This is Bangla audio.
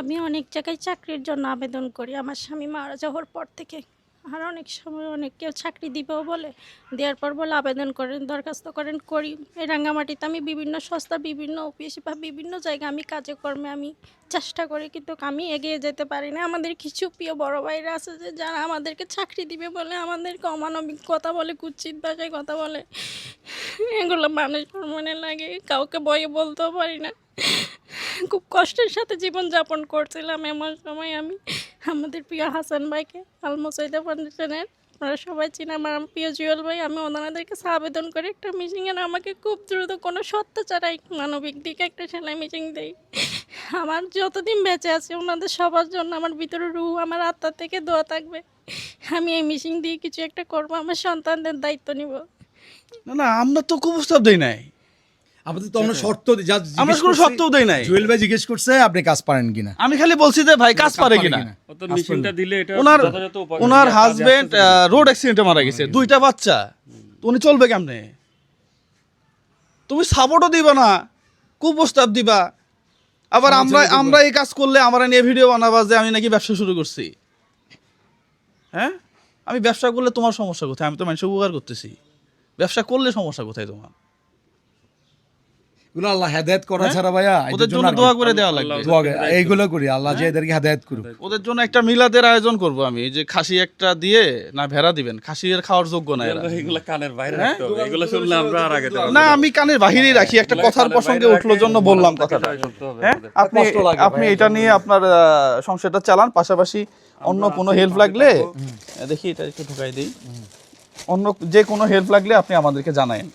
আমি অনেক জায়গায় চাকরির জন্য আবেদন করি। আমার স্বামী মারা যাওয়ার পর থেকে আর অনেক সময় অনেক কেউ চাকরি দিবেও বলে। দেওয়ার পর বলে আবেদন করেন, দরখাস্ত করেন, করি। এই রাঙ্গামাটিতে আমি বিভিন্ন সংস্থা, বিভিন্ন অফিস বা বিভিন্ন জায়গায় আমি কাজে কর্মে আমি চেষ্টা করি কিন্তু আমি এগিয়ে যেতে পারি না। আমাদের কিছু প্রিয় বড় ভাইরা আছে যে, যারা আমাদেরকে চাকরি দিবে বলে, আমাদেরকে অমানবিক কথা বলে, কুচ্ছিত ভাষায় কথা বলে। এগুলো মানুষ মনে লাগে, কাউকে বয়ে বলতেও পারি না। খুব কষ্টের সাথে জীবনযাপন করছিলাম এমন সময় আমি। আমাদের প্রিয় হাসান ভাইকে আলমোসাইদা ফাউন্ডেশনের আপনারা সবাই চিনে আমার প্রিয় জুয়েল ভাই। আমি ওনাদের কাছে আবেদন করে একটা মিটিংয়ের আমাকে খুব দ্রুত কোনো সত্য ছাড়াই মানবিক দিকে একটা সেলাই মিটিং দেই। আমার যতদিন বেঁচে আছি, ওনাদের সবার জন্য আমার ভিতরে রু আমার আত্মা থেকে দোয়া থাকবে। আমি এই মিটিং দিয়ে কিছু একটা করব, আমার সন্তানদের দায়িত্ব নিব। না না আমরা তো কুপ্রস্তাব দেই নাই। আমাদের তো আমরা শর্ত যা জিজ্ঞেস আমরা কোনো করছি, শর্তও দেই নাই। জুয়েল ভাই জিজ্ঞেস করছে আপনি কাজ পারেন কিনা? আমি খালি বলছি যে ভাই কাজ পারে কিনা? অত মেশিনটা দিলে এটা ওনার যথাযথ ওনার কাজে হাজবেন্ড না। রোড অ্যাক্সিডেন্টে মারা গেছে দুইটা বাচ্চা। তো উনি চলবে কেমনে? তুমি সাপোর্টও দিবা না কুপ্রস্তাব দিবা। আবার আমরা আমরা এই কাজ করলে আমরা নিয়ে ভিডিও বানাবা যে আমি নাকি ব্যবসা শুরু করছি। হ্যাঁ? আমি ব্যবসা করলে তোমার সমস্যা কোথায়? আমি তো মানুষের উপকার করতেছি। ব্যবসা করলে সমস্যা কোথায় তোমার? এগুলো আল্লাহ হেদায়েত করা ছাড়া ভাইয়া হ্যাঁ? ওদের জন্য দোয়া করে দেওয়া লাগবে। দোয়া এইগুলো করি আল্লাহ যে এদেরকে হেদায়েত করুক। ওদের জন্য একটা মিলাদের আয়োজন করব আমি যে খাসি একটা দিয়ে না ভেড়া দিবেন খাসি এর খাওয়ার যোগ্য না এরা। এগুলো কানের বাইরে হ্যাঁ? রাখতে হবে। এগুলো শুনলে আমরা আর আগে না আমি কানের বাহিরেই রাখি একটা কথার প্রসঙ্গে উঠল জন্য বললাম কথাটা। হ্যাঁ আপনি আপনি এটা নিয়ে আপনার সংসারটা চালান পাশাপাশি অন্য কোনো হেল্প লাগলে দেখি এটা একটু ঢুকাই দিই। অন্য যে কোনো হেল্প লাগলে আপনি আমাদেরকে জানায়েন।